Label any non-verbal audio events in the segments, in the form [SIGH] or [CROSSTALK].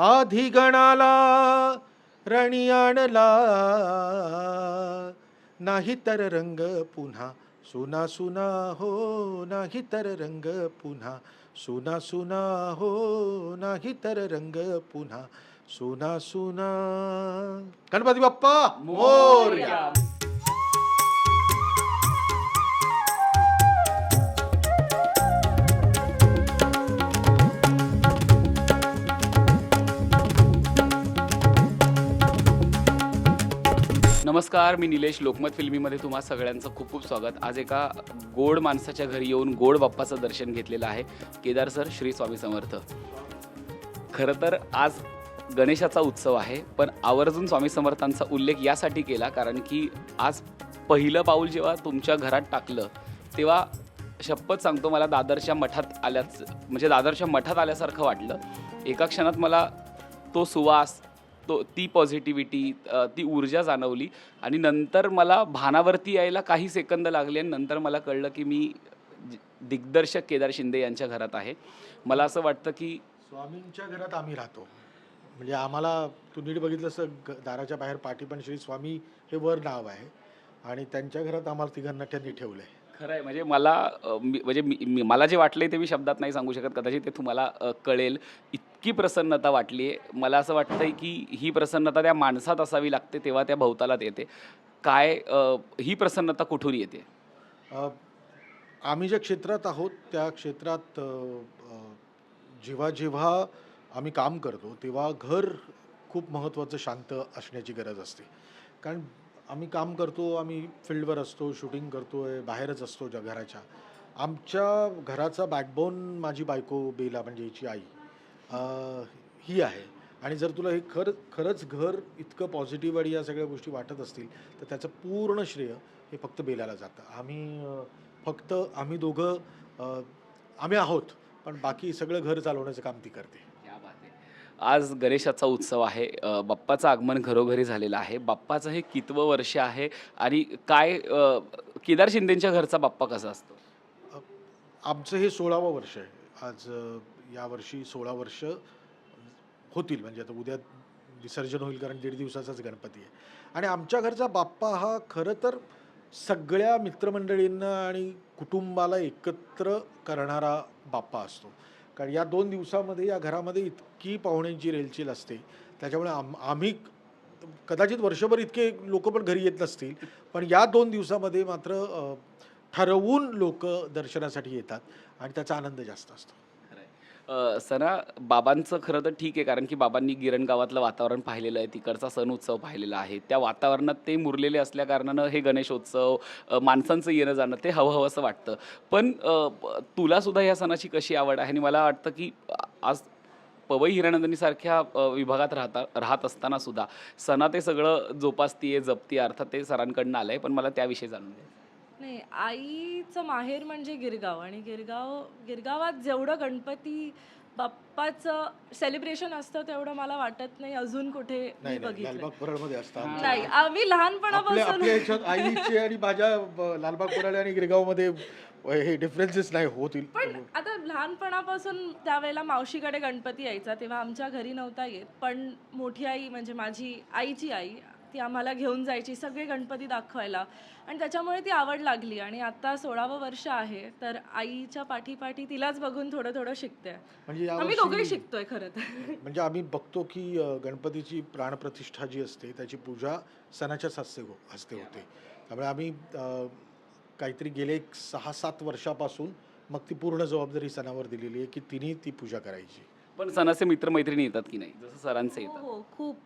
आधी गणाला रणी आणला. नाही तर रंग पुन्हा सुना सुना हो नाही तर रंग पुन्हा सुना सुना हो नाही तर रंग पुन्हा सुना सुना. गणपती बाप्पा! मोर्या! नमस्कार मी निलेश लोकमत फिल्मीमध्ये तुम्हा सगळ्यांचं खूप खूप स्वागत. आज एका गोड माणसाच्या घरी येऊन गोड बाप्पाचं दर्शन घेतलेलं आहे केदार सर श्री स्वामी समर्थ. खरं तर आज गणेशाचा उत्सव आहे पण आवर्जून स्वामी समर्थांचा उल्लेख यासाठी केला कारण की आज पहिलं पाऊल जेव्हा तुमच्या घरात टाकलं तेव्हा शपथ सांगतो मला दादरच्या मठात आल्याच म्हणजे दादरच्या मठात आल्यासारखं वाटलं. एका क्षणात मला तो सुवास तो ती पॉझिटिव्हिटी ती ऊर्जा जाणवली. आणि नंतर मला भानावरती यायला काही सेकंद लागले आणि नंतर मला कळलं की मी दिग्दर्शक केदार शिंदे यांच्या घरात आहे. मला असं वाटतं की स्वामींच्या घरात आम्ही राहतो. म्हणजे आम्हाला तू नीट बघितलं असं दाराच्या बाहेर पाठी पण श्री स्वामी हे वर नाव आहे. आणि त्यांच्या घरात आम्हाला तिघांना त्यांनी ठेवलंय. खरं आहे. म्हणजे मला म्हणजे मला जे वाटलंय ते मी शब्दात नाही सांगू शकत. कदाचित ते तुम्हाला कळेल. इतकी प्रसन्नता वाटली आहे. मला असं वाटतंय की ही प्रसन्नता त्या माणसात असावी लागते तेव्हा त्या भवतालात येते. काय ही प्रसन्नता कुठून येते? आम्ही ज्या क्षेत्रात आहोत त्या क्षेत्रात जेव्हा जेव्हा आम्ही काम करतो तेव्हा घर खूप महत्त्वाचं शांत असण्याची गरज असते. कारण आम्ही काम करतो आम्ही फील्डवर असतो शूटिंग करतो आहे बाहेरच असतो ज्या घराच्या. आमच्या घराचा बॅकबोन माझी बायको बेला म्हणजे हिची आई. ही आहे. आणि जर तुला हे खर खरंच घर इतकं पॉझिटिव्ह आणि या सगळ्या गोष्टी वाटत असतील तर त्याचं पूर्ण श्रेय हे फक्त बेलाला जातं. आम्ही फक्त आम्ही दोघं आम्ही आहोत पण बाकी सगळं घर चालवण्याचं काम ती करते. आज गणेशाचा उत्सव आहे. बाप्पाचं आगमन घरोघरी झालेलं आहे. बाप्पाचं हे कितवं वर्ष आहे? आणि काय केदार शिंदेच्या घरचा बाप्पा कसा असतो? आमचं हे सोळावं वर्ष आहे. आज यावर्षी सोळा वर्ष होतील. म्हणजे आता उद्या विसर्जन होईल कारण दीड दिवसाचाच गणपती आहे. आणि आमच्या घरचा बाप्पा हा खरं तर सगळ्या मित्रमंडळींना आणि कुटुंबाला एकत्र करणारा बाप्पा असतो. कारण या दोन दिवसामध्ये या घरामध्ये इतकी पाहुण्यांची रेलचेल असते. त्याच्यामुळे आम आम्ही कदाचित वर्षभर इतके लोक पण घरी येत नसतील. पण या दोन दिवसामध्ये मात्र ठरवून लोक दर्शनासाठी येतात आणि त्याचा आनंद जास्त असतो. अ, सना बाबांचं खरं तर ठीक आहे कारण की बाबांनी गिरण गावातलं वातावरण पाहिलेलं आहे तिकडचा सण उत्सव पाहिलेला आहे. त्या वातावरणात ते मुरलेले असल्या कारणानं हे गणेशोत्सव अ, माणसांचं येणं जाणं ते हवं हवं असं वाटतं. पण अ, प- या सणाची कशी आवड आहे? आणि मला वाटतं की आ- आज पवई हिरानंदनीसारख्या अ, विभागात राहता राहत असताना सुद्धा सणा ते सगळं जोपासतीये जपती अर्थात ते सरांकडनं आलं आहे पण मला त्याविषयी जाणून घ्यायचं नाही आईचं माहेर म्हणजे गिरगाव आणि गिरगाव गिरगावात जेवढं गणपती बाप्पाचं सेलिब्रेशन असतं तेवढं मला वाटत नाही अजून कुठे मी नाही नाही बघितलं लालबाग परळमध्ये असतात नाही आम्ही आपल्या लहानपणापासून आपल्या ह्याच्यात आईचे आणि माझ्या ब- लालबाग परळ आणि गिरगावमध्ये हे डिफरन्सेस नाही होतील पण आता लहानपणापासून त्यावेळेला मावशीकडे गणपती यायचा तेव्हा आमच्या घरी नव्हता येत पण मोठी आई म्हणजे माझी आईची आई ती आम्हाला घेऊन जायची सगळे गणपती दाखवायला. आणि त्याच्यामुळे ती आवड लागली. आणि आता सोळावं वर्ष आहे तर आईच्या पाठीपाठी तिलाच बघून थोडं थोडं शिकते म्हणजे आम्ही दोघेही शिकतोय खरं तर. म्हणजे आम्ही बघतो की गणपतीची प्राणप्रतिष्ठा जी असते त्याची पूजा सणाच्याच हस्ते हो हस्ते होते. त्यामुळे आम्ही काहीतरी गेले एक सहा सात वर्षापासून मग ती पूर्ण जबाबदारी सणावर दिलेली आहे की तिने ती पूजा करायची. पण सणाचे मित्रमैत्रिणी येतात की नाही? जसं सरांचे हो येतात हो खूप.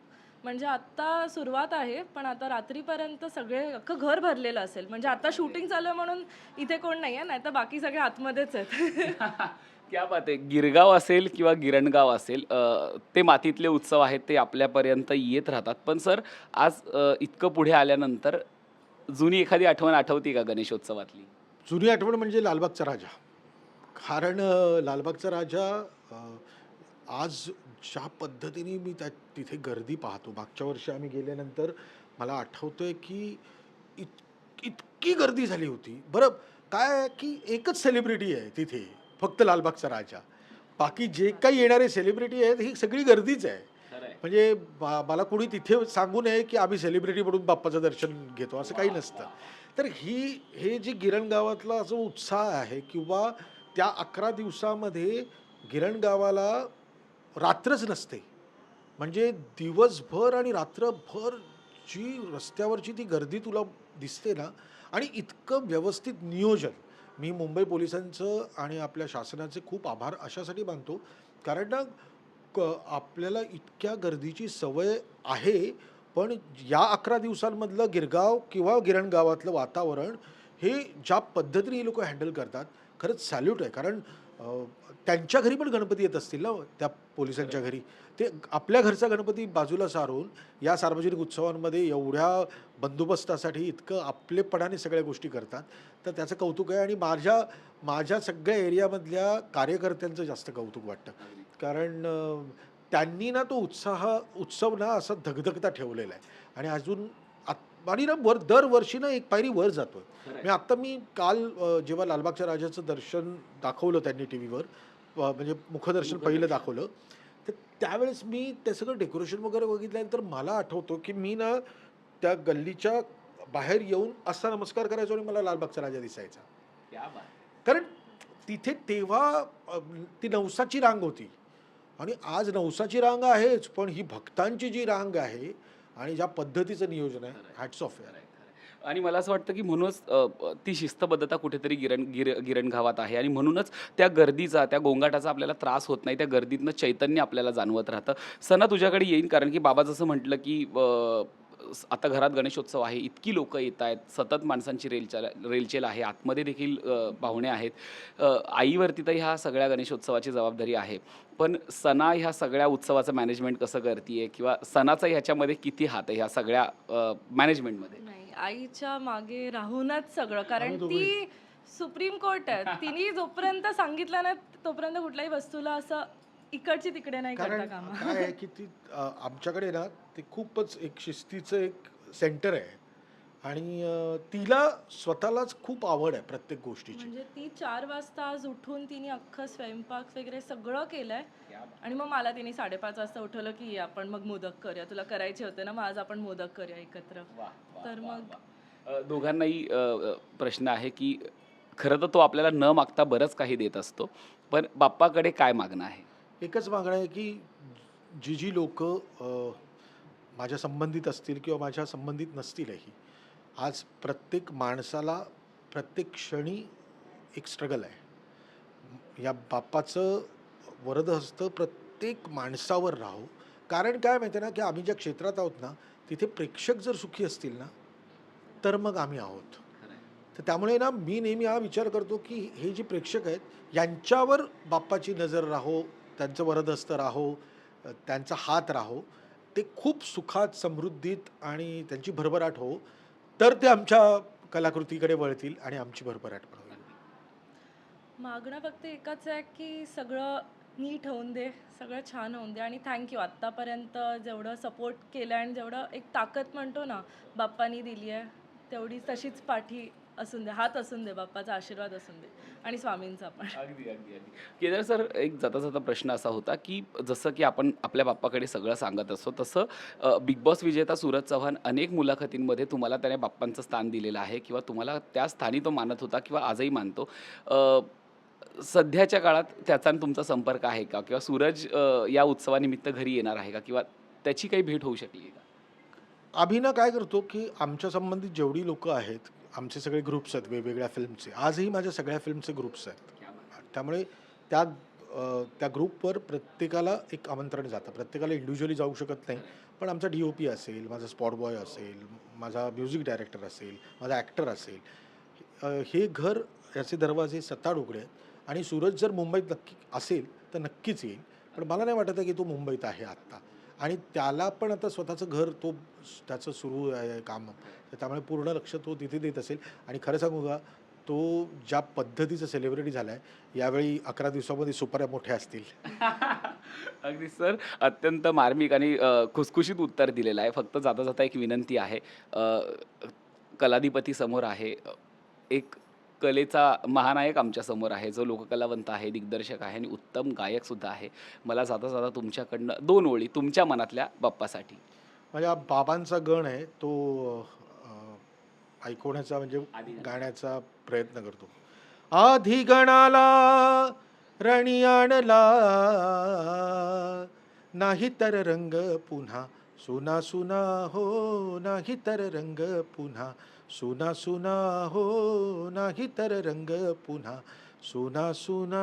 म्हणजे आता सुरुवात आहे पण आता रात्रीपर्यंत सगळे अख्खं घर भरलेलं असेल. म्हणजे आता शूटिंग चालू आहे म्हणून इथे कोण नाही आहे नाही तर बाकी सगळे आतमध्येच आहेत. [LAUGHS] क्या बात आहे. गिरगाव असेल किंवा गिरणगाव असेल ते मातीतले उत्सव आहेत ते आपल्यापर्यंत येत राहतात. पण सर आज इतकं पुढे आल्यानंतर जुनी एखादी आठवण आठवती का गणेशोत्सवातली? जुनी आठवण म्हणजे लालबागचा राजा. कारण लालबागचा राजा आज ज्या पद्धतीने मी त्या तिथे गर्दी पाहतो. मागच्या वर्षी आम्ही गेल्यानंतर मला आठवतंय की इत इतकी गर्दी झाली होती. बरं काय आहे की एकच सेलिब्रिटी आहे तिथे फक्त लालबागचा राजा. बाकी जे काही येणारे सेलिब्रिटी आहेत ही सगळी गर्दीच आहे. आहे. म्हणजे मला कोणी तिथे सांगू नये की आम्ही सेलिब्रिटी म्हणून बाप्पाचं दर्शन घेतो असं काही नसतं. तर ही हे जे गिरण गावातला जो उत्साह आहे किंवा त्या अकरा दिवसामध्ये गिरण गावाला रात्रच नसते. म्हणजे दिवसभर आणि रात्रभर जी रस्त्यावरची ती गर्दी तुला दिसते ना आणि इतकं व्यवस्थित नियोजन. मी मुंबई पोलिसांचं आणि आपल्या शासनाचे खूप आभार अशासाठी मानतो. कारण ना क आपल्याला इतक्या गर्दीची सवय आहे पण या अकरा दिवसांमधलं गिरगाव किंवा गिरण गावातलं वातावरण हे ज्या पद्धतीने हे लोक हँडल करतात खरंच सॅल्यूट आहे. कारण त्यांच्या घरी पण गणपती येत असतील ना त्या पोलिसांच्या घरी. ते आपल्या घरचा गणपती बाजूला सारून या सार्वजनिक उत्सवांमध्ये एवढ्या बंदोबस्तासाठी इतकं आपलेपणाने सगळ्या गोष्टी करतात तर त्याचं कौतुक आहे. आणि माझ्या माझ्या सगळ्या एरियामधल्या कार्यकर्त्यांचं जास्त कौतुक वाटतं. कारण त्यांनी ना तो उत्साह उत्सव ना असा धगधगता ठेवलेला आहे. आणि अजून आणि ना वर दरवर्षी ना एक पायरी वर जातोय. मी आत्ता मी काल जेव्हा लालबागच्या राजाचं दर्शन दाखवलं त्यांनी टी व्हीवर म्हणजे मुखदर्शन पहिलं दाखवलं तर त्यावेळेस मी ते सगळं डेकोरेशन वगैरे बघितल्यानंतर मला आठवतो की मी ना त्या गल्लीच्या बाहेर येऊन असा नमस्कार करायचो आणि मला लालबागचा राजा दिसायचा. कारण तिथे तेव्हा ती नवसाची रांग होती. आणि आज नवसाची रांग आहेच पण ही भक्तांची जी रांग आहे आणि ज्या पद्धतीचं नियोजन आहे हॅट्स ऑफ आहे. आणि मला असं वाटतं की म्हणूनच ती शिस्तबद्धता कुठेतरी गिरण गिर गिरण गावात आहे. आणि म्हणूनच त्या गर्दीचा त्या गोंगाटाचा आपल्याला त्रास होत नाही त्या गर्दीतनं चैतन्य आपल्याला जाणवत राहतं. सणा तुझ्याकडे येईन कारण की बाबा जसं म्हटलं की आता घरात गणेशोत्सव आहे इतकी लोकं येत आहेत सतत माणसांची रेलचाल रेलचेल आहे आतमध्ये देखील पाहुणे आहेत. आईवरती तर ह्या सगळ्या गणेशोत्सवाची जबाबदारी आहे. पण सणा ह्या सगळ्या उत्सवाचं मॅनेजमेंट कसं करते किंवा सणाचा ह्याच्यामध्ये किती हात आहे ह्या सगळ्या मॅनेजमेंटमध्ये नाही आईच्या मागे राहूनच सगळं. कारण. ती सुप्रीम कोर्ट आहे. [LAUGHS] तिने जोपर्यंत सांगितलं ना तोपर्यंत कुठल्याही वस्तूला असं इकडची तिकडे नाही करता कारण कामा. काय आहे की ती आमच्याकडे ना ते खूपच एक शिस्तीचं एक सेंटर आहे. आणि तिला स्वतःलाच खूप आवड आहे प्रत्येक गोष्टीची. म्हणजे ती चार वाजता आज उठून तिने अख्खं स्वयंपाक वगैरे सगळं केलंय. आणि मग मला तिने साडेपाच वाजता उठवलं की "ये, आपण मग मोदक करूया. तुला करायचे होते ना मग आज आपण मोदक करूया एकत्र. तर मग दोघांनाही प्रश्न आहे की खरं तर तो आपल्याला न मागता बरंच काही देत असतो. पण बाप्पाकडे काय मागणं आहे? एकच मागणं आहे की जी जी लोक माझ्या संबंधित असतील किंवा माझ्या संबंधित नसतीलही आज प्रत्येक माणसाला प्रत्येक क्षणी एक स्ट्रगल आहे. या बाप्पाचं वरदहस्त प्रत्येक माणसावर राहो. कारण काय माहिती आहे ना की आम्ही ज्या क्षेत्रात आहोत ना तिथे प्रेक्षक जर सुखी असतील ना तर मग आम्ही आहोत. तर त्यामुळे ना मी नेहमी हा विचार करतो की हे जे प्रेक्षक आहेत यांच्यावर बाप्पाची नजर राहो त्यांचं वरदहस्त राहो त्यांचा हात राहो. ते खूप सुखात समृद्धीत आणि त्यांची भरभराट हो तर ते आमच्या कलाकृतीकडे वळतील आणि आमची भरभराट पण होईल. मागणं फक्त एकच आहे की सगळं नीट होऊन दे सगळं छान होऊन दे आणि थँक्यू आत्तापर्यंत जेवढं सपोर्ट केलं आणि जेवढं एक ताकद म्हणतो ना बाप्पानी दिली आहे तेवढी तशीच पाठी असून दे हात असून दे बाप्पाचा आशीर्वाद असून दे. आणि स्वामींचा पण. अगदी अगदी अगदी. केदार सर एक जाता जाता प्रश्न असा होता की जसं की आपण आपल्या बाप्पाकडे सगळं सांगत असतो तसं बिग बॉस विजेता सूरज चव्हाण अनेक मुलाखतींमध्ये तुम्हाला त्याने बाप्पांचं स्थान दिलेलं आहे किंवा तुम्हाला त्या स्थानी तो मानत होता किंवा आजही मानतो. सध्याच्या काळात त्याचा आणि तुमचा संपर्क आहे का? किंवा सूरज या उत्सवानिमित्त घरी येणार आहे का? किंवा त्याची काही भेट होऊ शकली आहे का? आम्ही ना काय करतो की आमच्या संबंधित जेवढी लोक आहेत आमचे सगळे ग्रुप्स आहेत वेगवेगळ्या फिल्मचे आजही माझ्या सगळ्या फिल्मचे ग्रुप्स आहेत. त्यामुळे त्या त्या ग्रुपवर प्रत्येकाला एक आमंत्रण जातं. प्रत्येकाला इंडिव्हिज्युअली जाऊ शकत नाही. पण आमचा डी ओ पी असेल माझा स्पॉट बॉय असेल माझा म्युझिक डायरेक्टर असेल माझा ॲक्टर असेल हे घर याचे दरवाजे सत्ताड उघडे आहेत. आणि सूरज जर मुंबईत नक्की असेल तर नक्कीच येईल. पण मला नाही वाटत आहे की तो मुंबईत आहे आत्ता. आणि त्याला पण आता स्वतःचं घर तो त्याचं सुरू आहे काम. त्यामुळे पूर्ण लक्ष तो तिथे देत असेल. आणि खरं सांगू का तो ज्या पद्धतीचा सेलिब्रिटी झाला आहे यावेळी अकरा दिवसामध्ये सुपाऱ्या मोठ्या असतील. [LAUGHS] अगदी सर. अत्यंत मार्मिक आणि खुसखुशीत उत्तर दिलेलं आहे. फक्त जाता जाता एक विनंती आहे. कलाधिपती समोर आहे. एक कलेचा महानायक आमच्यासमोर आहे जो लोककलावंत आहे दिग्दर्शक आहे आणि उत्तम गायकसुद्धा आहे. मला जाता जाता तुमच्याकडनं दोन ओळी तुमच्या मनातल्या बाप्पासाठी. माझ्या बाबांचा गण आहे तो ऐकवण्याचा म्हणजे गाण्याचा प्रयत्न करतो. आधी गणाला रणी आणला नाही तर रंग पुन्हा सुना सुना हो नाही तर रंग पुन्हा सुना सुना हो नाही तर रंग पुन्हा सुना सुना।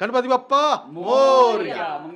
गणपती बाप्पा! मोरया मंगलमूर्ती मोरया।